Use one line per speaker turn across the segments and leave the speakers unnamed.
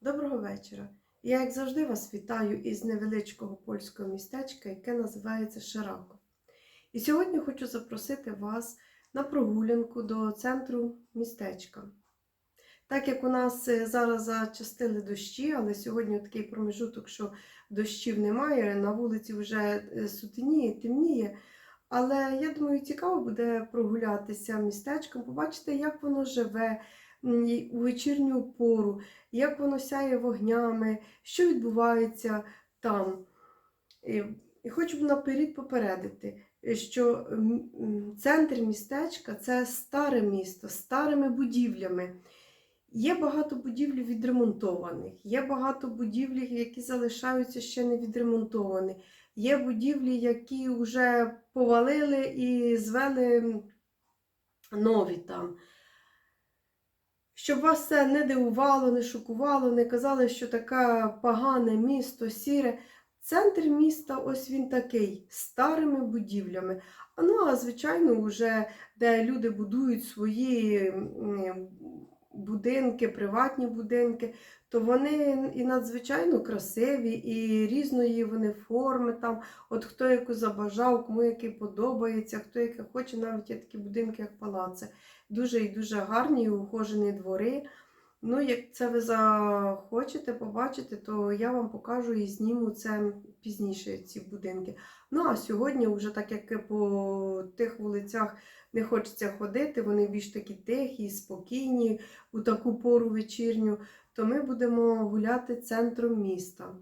Доброго вечора. Я, як завжди, вас вітаю із невеличкого польського містечка, яке називається Ширако. І сьогодні хочу запросити вас на прогулянку до центру містечка. Так як у нас е, зараз зачастили дощі, але сьогодні такий промежуток, що дощів немає, на вулиці вже е, сутеніє, темніє. Але я думаю, цікаво буде прогулятися містечком, побачити, як воно живе у вечірню пору, як воно сяє вогнями, що відбувається там. І, хочу наперед попередити, що центр містечка це старе місто з старими будівлями. Є багато будівель відремонтованих, є багато будівель, які залишаються ще не відремонтовані. Є будівлі, які вже повалили і звели нові там. Щоб вас це не дивувало, не шокувало, не казали, що таке погане місто, сіре. Центр міста, ось він такий, старими будівлями. Ну, а звичайно, вже де люди будують свої будинки, приватні будинки, то вони і надзвичайно красиві, і різної вони форми там. От хто яку забажав, кому який подобається, хто яке хоче, навіть є такі будинки, як палаци. Дуже і дуже гарні, і ухожені двори. Ну, як це ви захочете побачити, то я вам покажу і зніму це пізніше, ці будинки. Ну, а сьогодні, вже так як по тих вулицях не хочеться ходити, вони більш такі тихі, спокійні у таку пору вечірню, то ми будемо гуляти центром міста.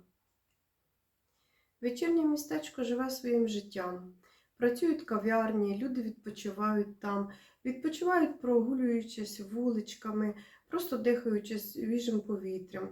Вечірнє містечко живе своїм життям. Працюють кав'ярні, люди відпочивають там, відпочивають, прогулюючись вуличками, просто дихаючи свіжим повітрям.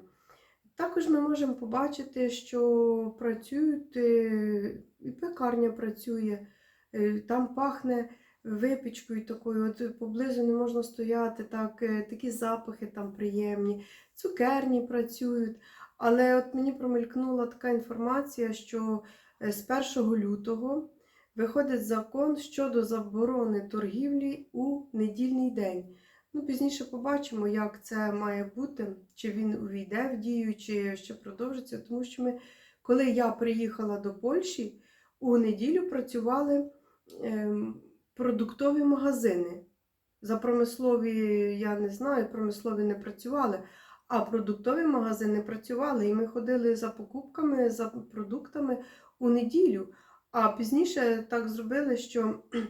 Також ми можемо побачити, що працюють, е, і пекарня працює, е, там пахне випічкою такою, от поблизу не можна стояти, так, е, такі запахи там приємні, цукерні працюють. Але от мені промелькнула така інформація, що е, з 1 лютого виходить закон щодо заборони торгівлі у недільний день. Ну, пізніше побачимо, як це має бути, чи він увійде в дію, чи ще продовжиться. Тому що ми, коли я приїхала до Польщі, у неділю працювали ем, продуктові магазини. За промислові, я не знаю, промислові не працювали, а продуктові магазини працювали. І ми ходили за покупками, за продуктами у неділю. А пізніше так зробили, що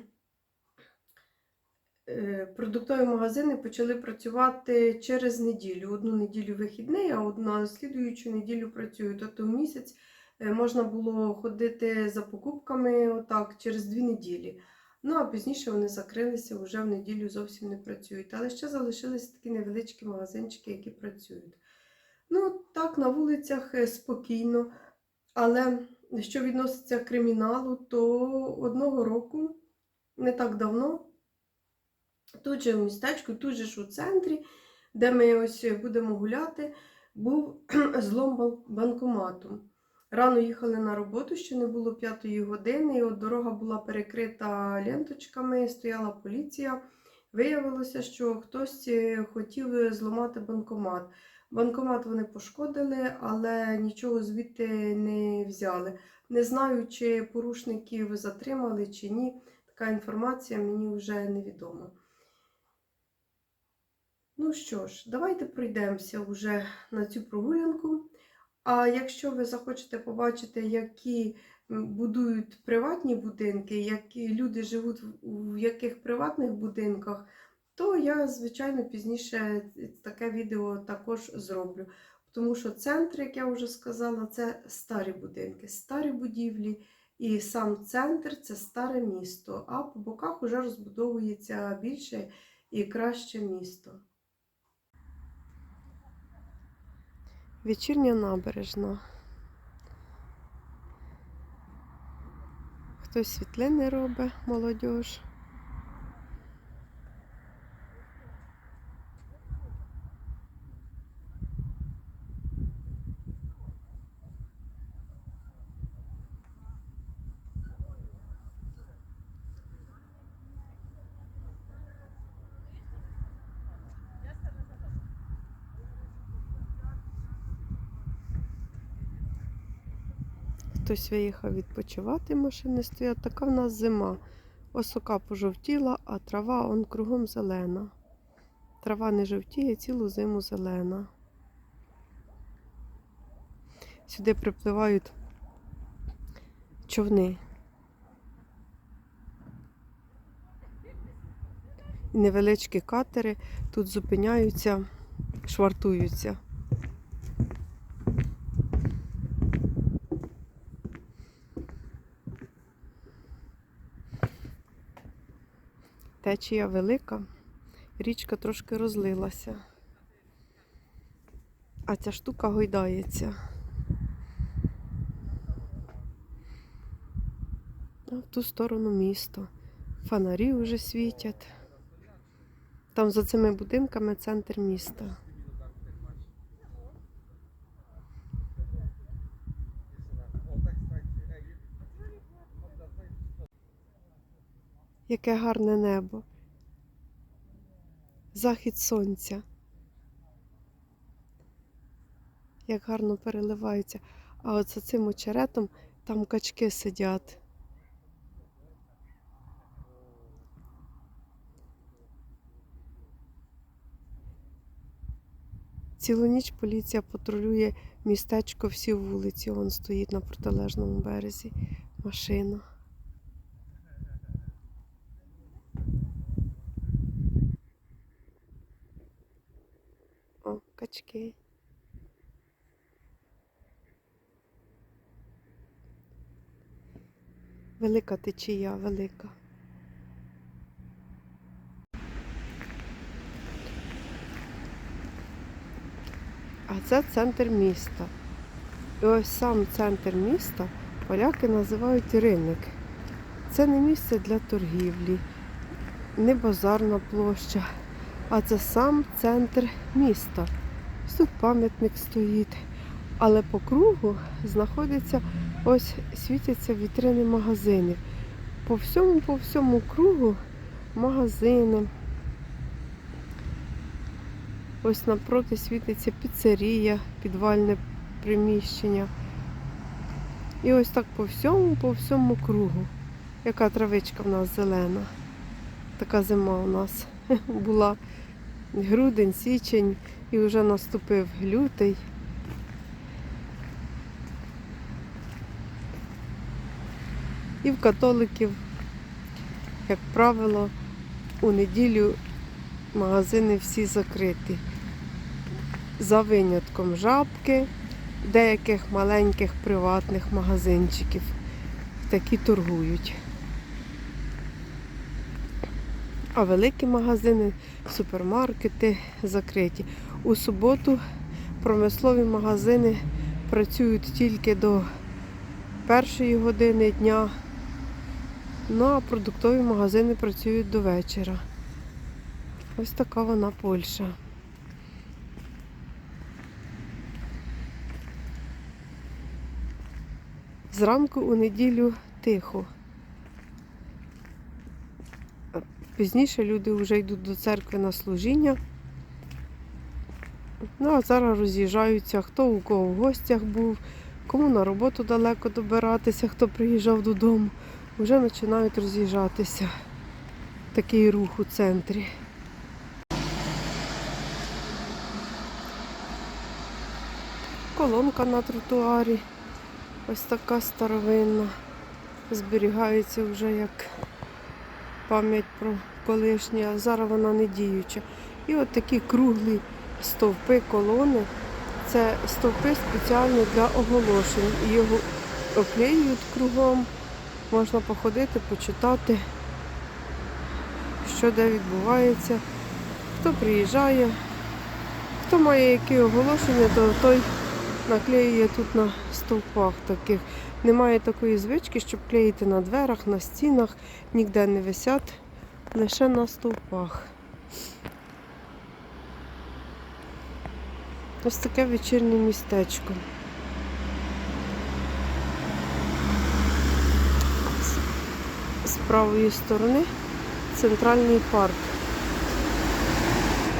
е, продуктові магазини почали працювати через неділю. Одну неділю вихідний, а одну слідуючу неділю працюють. Тобто в місяць е, можна було ходити за покупками отак через дві неділі. Ну, а пізніше вони закрилися, вже в неділю зовсім не працюють. Але ще залишилися такі невеличкі магазинчики, які працюють. Ну, так, на вулицях е, спокійно. Але що відноситься криміналу, то одного року, не так давно, тут же в містечку, тут же ж у центрі, де ми ось будемо гуляти, був злом банкомату. Рано їхали на роботу, ще не було п'ятої години, і от дорога була перекрита ленточками, стояла поліція. Виявилося, що хтось е, хотів зламати банкомат. Банкомат вони пошкодили, але нічого звідти не взяли. Не знаю, чи порушників затримали, чи ні. Така інформація мені вже невідома. Ну що ж, давайте пройдемося вже на цю прогулянку. А якщо ви захочете побачити, які будують приватні будинки, які люди живуть в яких приватних будинках, то я, звичайно, пізніше таке відео також зроблю. Тому що центр, як я вже сказала, це старі будинки, старі будівлі, і сам центр це старе місто, а по боках вже розбудовується більше і краще місто. Вечірня набережна. Хтось світлини робить, молодь. Хтось виїхав відпочивати, машини стоять. Така в нас зима. Осока пожовтіла, а трава он кругом зелена. Трава не жовтіє, цілу зиму зелена. Сюди припливають човни. Невеличкі катери тут зупиняються, швартуються. Течія велика, річка трошки розлилася, а ця штука гойдається. А в ту сторону місто. Фонарі вже світять. Там за цими будинками центр міста. Яке гарне небо. Захід сонця. Як гарно переливається. А от за цим очеретом там качки сидять. Цілу ніч поліція патрулює містечко, всі вулиці. Вон стоїть на протилежному березі машина. Качки. Велика течія, велика. А це центр міста. І ось сам центр міста поляки називають ринок. Це не місце для торгівлі, не базарна площа, а це сам центр міста. Тут пам'ятник стоїть. Але по кругу знаходяться, ось світяться вітрини магазинів. По всьому, по всьому кругу магазини. Ось напроти світиться піцерія, підвальне приміщення. І ось так по всьому, по всьому кругу. Яка травичка в нас зелена. Така зима у нас була грудень, січень і вже наступив лютий. І в католиків, як правило, у неділю магазини всі закриті. За винятком жабки, деяких маленьких приватних магазинчиків. Такі торгують. А великі магазини, супермаркети закриті. У суботу промислові магазини працюють тільки до першої години дня. Ну а продуктові магазини працюють до вечора. Ось така вона Польща. Зранку у неділю тихо. Пізніше люди вже йдуть до церкви на служіння. Ну, а зараз роз'їжджаються, хто у кого в гостях був, кому на роботу далеко добиратися, хто приїжджав додому. Вже починають роз'їжджатися. Такий рух у центрі. Колонка на тротуарі. Ось така старовинна. Зберігається вже як пам'ять про колишнє, а зараз вона не діюча. І от такі круглі стовпи колони. Це стовпи спеціально для оголошень. Його оклеюють кругом. Можна походити, почитати, що де відбувається, хто приїжджає, хто має які оголошення, то той наклеює тут на стовпах таких. Немає такої звички, щоб клеїти на дверах, на стінах, ніде не висять, лише на стовпах. Ось таке вечірнє містечко. З- правої сторони центральний парк.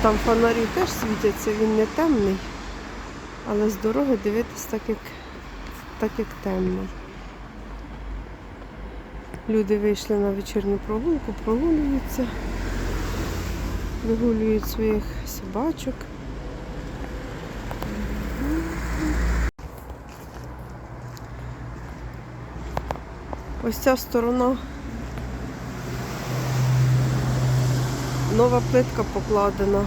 Там фонарі теж світяться, він не темний, але з дороги дивитись так, як, так як темний. Люди вийшли на вечірню прогулку, прогулюються, вигулюють своїх собачок. Ось ця сторона. Нова плитка покладена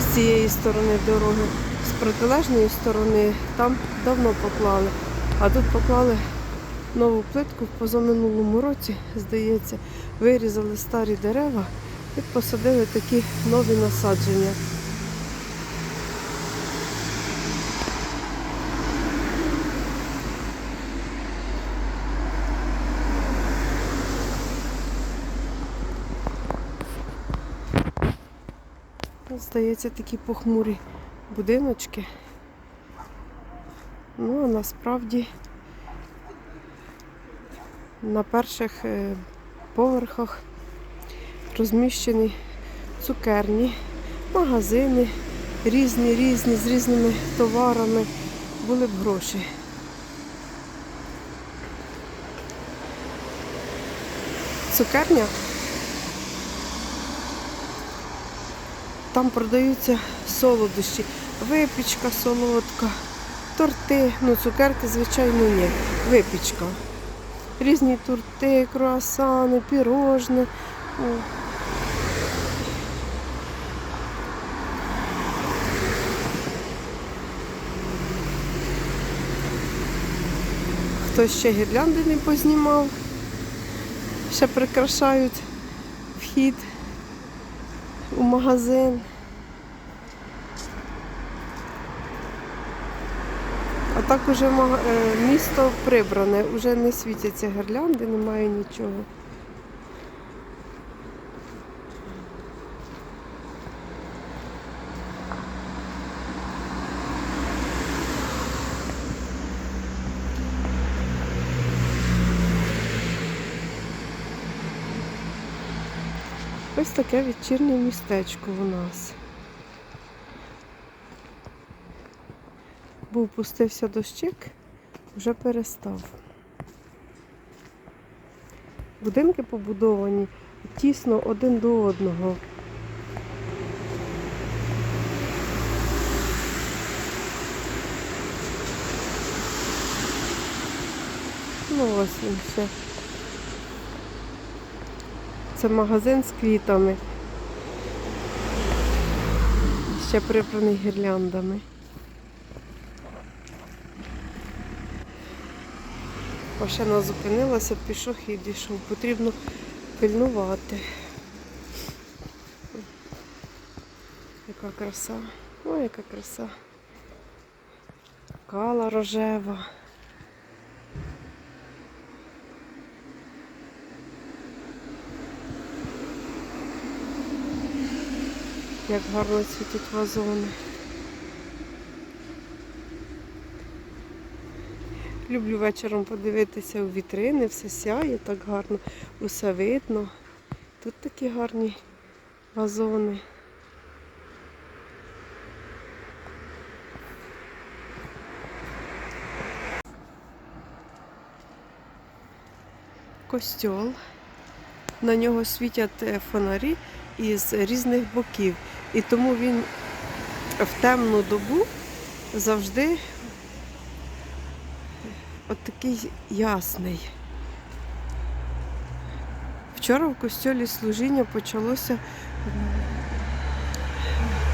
з цієї сторони дороги. Протилежної сторони там давно поклали. А тут поклали нову плитку в позаминулому році, здається, вирізали старі дерева і посадили такі нові насадження. Здається, такі похмурі будиночки. Ну, а насправді на перших е, поверхах розміщені цукерні, магазини, різні, різні, з різними товарами. Були б гроші. Цукерня. Там продаються солодощі, випічка солодка, торти, ну цукерки, звичайно, ні. Випічка. Різні торти, круасани, пірожні. О. Хтось ще гірлянди не познімав, ще прикрашають вхід у магазин. Так уже е, місто прибране, вже не світяться гірлянди, немає нічого. Ось таке вечірнє містечко у нас. Був пустився дощик, вже перестав. Будинки побудовані тісно один до одного. Ну ось він ще. Це магазин з квітами. Ще прибраний гірляндами. Машина зупинилася, пішохід йшов. Потрібно пильнувати. Яка краса. Ой, яка краса. Кала рожева. Як гарно цвітуть вазони. Люблю вечором подивитися у вітрини, все сяє так гарно, усе видно. Тут такі гарні вазони. Костьол. На нього світять е, фонарі із різних боків. І тому він в темну добу завжди от такий ясний. Вчора в костьолі служіння почалося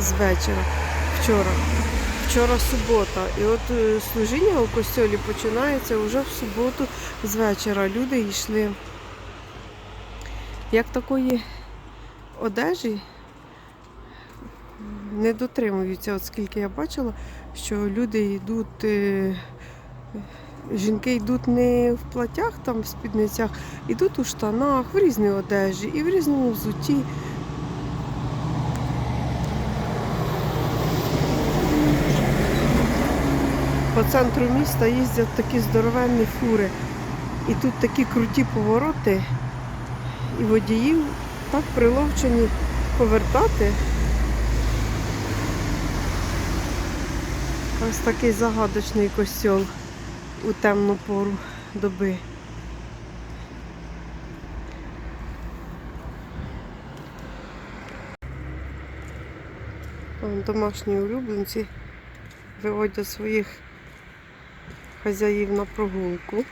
з вечора. Вчора. Вчора субота. І от е, служіння у костьолі починається вже в суботу з вечора. Люди йшли. Як такої одежі не дотримуються, от скільки я бачила, що люди йдуть, е, жінки йдуть не в платях, там в спідницях, йдуть у штанах, в різній одежі і в різному взутті. По центру міста їздять такі здоровенні фури. І тут такі круті повороти, і водіїв так приловчені повертати. Ось такий загадочний костьол у темну пору доби. Домашні улюбленці виводять своїх хазяїв на прогулку.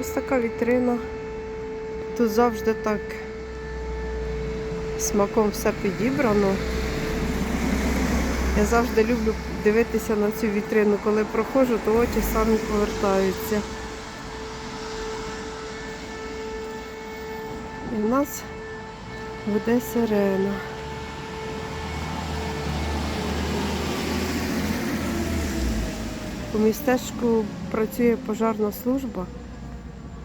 Ось така вітрина. Тут завжди так смаком все підібрано. Я завжди люблю дивитися на цю вітрину. Коли проходжу, то очі самі повертаються. І в нас буде сирена. У містечку працює пожарна служба.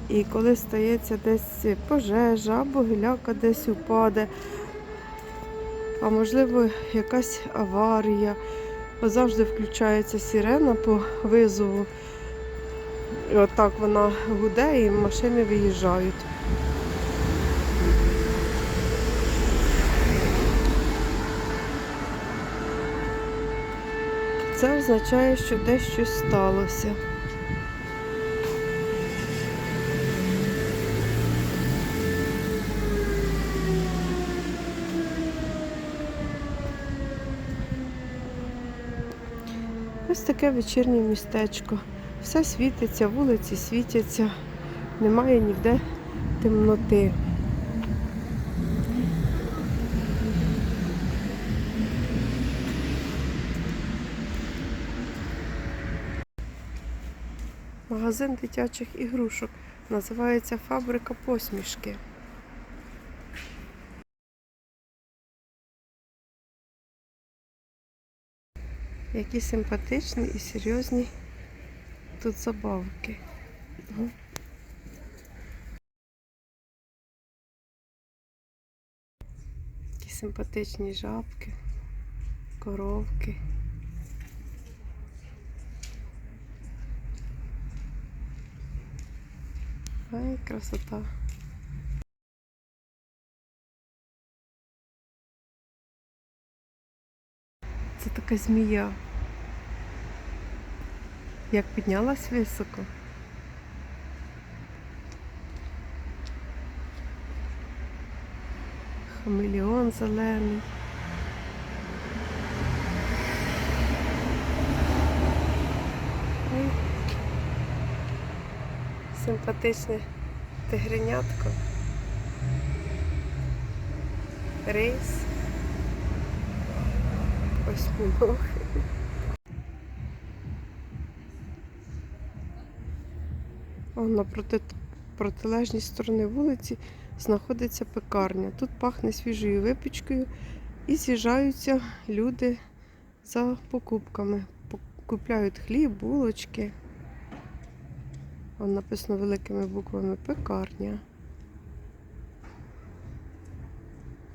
І коли стається десь пожежа або гіляка десь упаде, а можливо якась аварія, завжди включається сирена по визову. І отак вона гуде і машини виїжджають. Це означає, що десь щось сталося. Таке вечірнє містечко. Все світиться, вулиці світяться, немає ніде темноти. Магазин дитячих ігрушок. Називається Фабрика посмішки. Які симпатичні і серйозні тут забавки. Які симпатичні жабки, коровки. Ай, красота. Це змія. Як піднялась високо. Хамелеон зелений. Симпатичне тигренятко. Рейс. Осьминог. На проти... протилежній стороні вулиці знаходиться пекарня. Тут пахне свіжою випічкою і з'їжджаються люди за покупками. Купляють хліб, булочки. Вон написано великими буквами пекарня.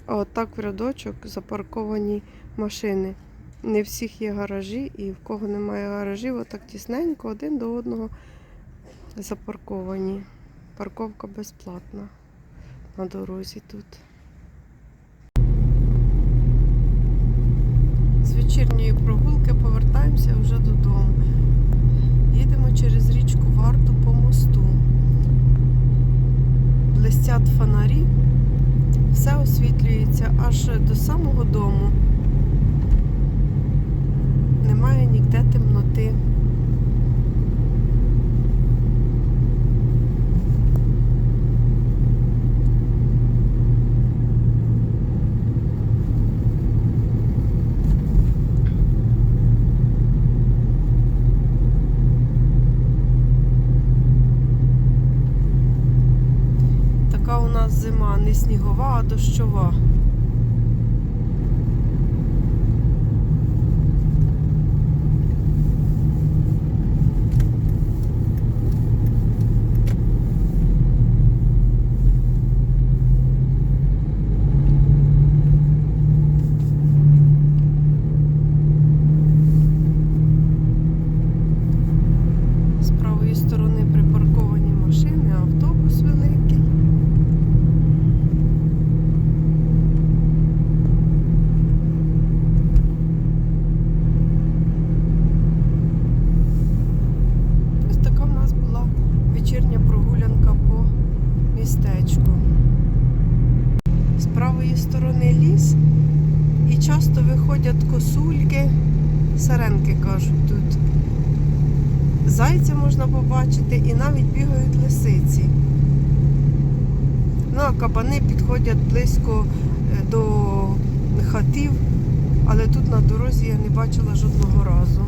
А отак в рядочок запарковані машини. Не всіх є гаражі, і в кого немає гаражів, отак тісненько один до одного запарковані. Парковка безплатна на дорозі тут. З вечірньої прогулки повертаємося вже додому. Їдемо через річку Варту по мосту. Блестять фонарі, все освітлюється аж до самого дому. Немає ніде темноти. Така у нас зима не снігова, а дощова. З правої сторони припарковані машини, автобус великий. Ось така в нас була вечірня прогулянка по містечку. З правої сторони ліс, І часто виходять косульки, саренки кажуть тут. Зайця можна побачити і навіть бігають лисиці. Ну, а кабани підходять близько е, до хатів, але тут на дорозі я не бачила жодного разу.